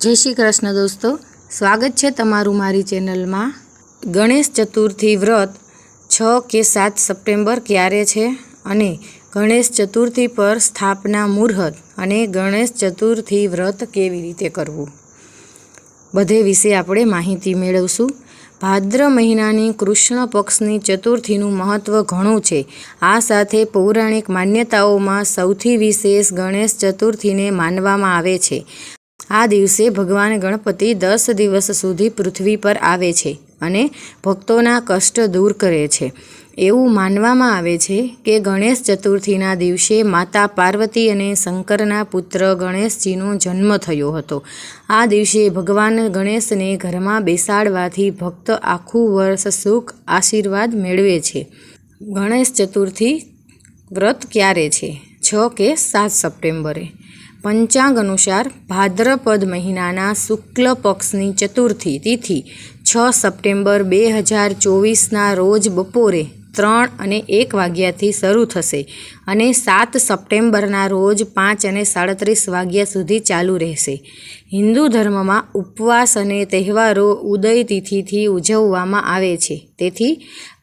જય શ્રી કૃષ્ણ દોસ્તો. સ્વાગત છે તમારું મારી ચેનલમાં. ગણેશ ચતુર્થી વ્રત છ કે સાત સપ્ટેમ્બર ક્યારે છે અને ગણેશ ચતુર્થી પર સ્થાપના મુહૂર્ત અને ગણેશ ચતુર્થી વ્રત કેવી રીતે કરવું? બધે વિશે આપણે માહિતી મેળવશું. ભાદ્ર મહિનાની કૃષ્ણ પક્ષની ચતુર્થીનું મહત્ત્વ ઘણું છે. આ સાથે પૌરાણિક માન્યતાઓમાં સૌથી વિશેષ ગણેશ ચતુર્થીને માનવામાં આવે છે. આ દિવસે ભગવાન ગણપતિ દસ દિવસ સુધી પૃથ્વી પર આવે છે અને ભક્તોના કષ્ટ દૂર કરે છે. એવું માનવામાં આવે છે કે ગણેશ ચતુર્થીના દિવસે માતા પાર્વતી અને શંકરના પુત્ર ગણેશજીનો જન્મ થયો હતો. આ દિવસે ભગવાન ગણેશને ઘરમાં બેસાડવાથી ભક્ત આખું વર્ષ સુખ આશીર્વાદ મેળવે છે. ગણેશ ચતુર્થી વ્રત ક્યારે છે? છ કે સાત સપ્ટેમ્બરે? પંચાંગ અનુસાર ભાદ્રપદ મહિનાના શુક્લ પક્ષની ચતુર્થી તિથિ છ સપ્ટેમ્બર બે હજાર ચોવીસના રોજ બપોરે ત્રણ અને એક વાગ્યાથી શરૂ થશે અને સાત સપ્ટેમ્બરના રોજ પાંચ અને સાડત્રીસ વાગ્યા સુધી ચાલુ રહેશે. હિન્દુ ધર્મમાં ઉપવાસ અને તહેવારો ઉદય તિથિથી ઉજવવામાં આવે છે. તેથી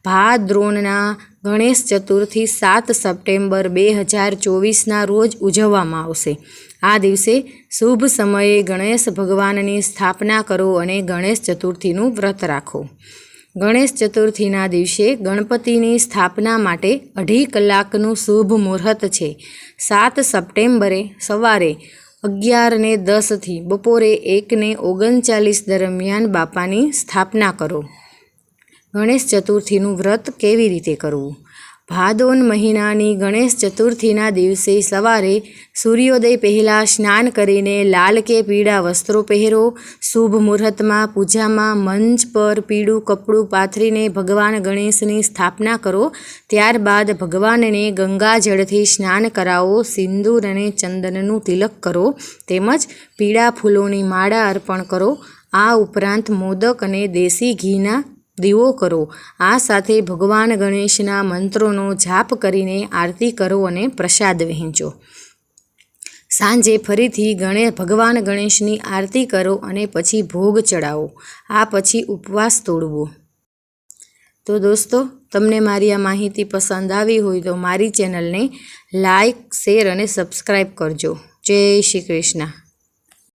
ભાદ્રોણના ગણેશ ચતુર્થી સાત સપ્ટેમ્બર બે હજાર ચોવીસના રોજ ઉજવવામાં આવશે. આ દિવસે શુભ સમયે ગણેશ ભગવાનની સ્થાપના કરો અને ગણેશ ચતુર્થીનું વ્રત રાખો. ગણેશ ચતુર્થીના દિવસે ગણપતિની સ્થાપના માટે અઢી કલાકનું શુભ મુહૂર્ત છે. સાત સપ્ટેમ્બરે સવારે અગિયારને દસથી બપોરે એકને ઓગણચાલીસ દરમિયાન બાપાની સ્થાપના કરો. ગણેશ ચતુર્થીનું વ્રત કેવી રીતે કરવું? ભાદોન મહિનાની ગણેશ ચતુર્થીના દિવસે સવારે સૂર્યોદય પહેલાં સ્નાન કરીને લાલ કે પીળા વસ્ત્રો પહેરો. શુભ મુહૂર્તમાં પૂજામાં મંચ પર પીળું કપડું પાથરીને ભગવાન ગણેશની સ્થાપના કરો. ત્યારબાદ ભગવાનને ગંગાજળથી સ્નાન કરાવો. સિંદૂર અને ચંદનનું તિલક કરો તેમજ પીળા ફૂલોની માળા અર્પણ કરો. આ ઉપરાંત મોદક અને દેશી ઘીના દીવો કરો. આ સાથે ભગવાન ગણેશના મંત્રોનો જાપ કરીને આરતી કરો અને પ્રસાદ વહેંચો. સાંજે ફરીથી ગણે ભગવાન ગણેશની આરતી કરો અને પછી ભોગ ચડાવો આ પછી ઉપવાસ તોડવો. તો દોસ્તો, તમને મારી આ માહિતી પસંદ આવી હોય તો મારી ચેનલને લાઈક, શેર અને સબસ્ક્રાઈબ કરજો. જય શ્રી કૃષ્ણ.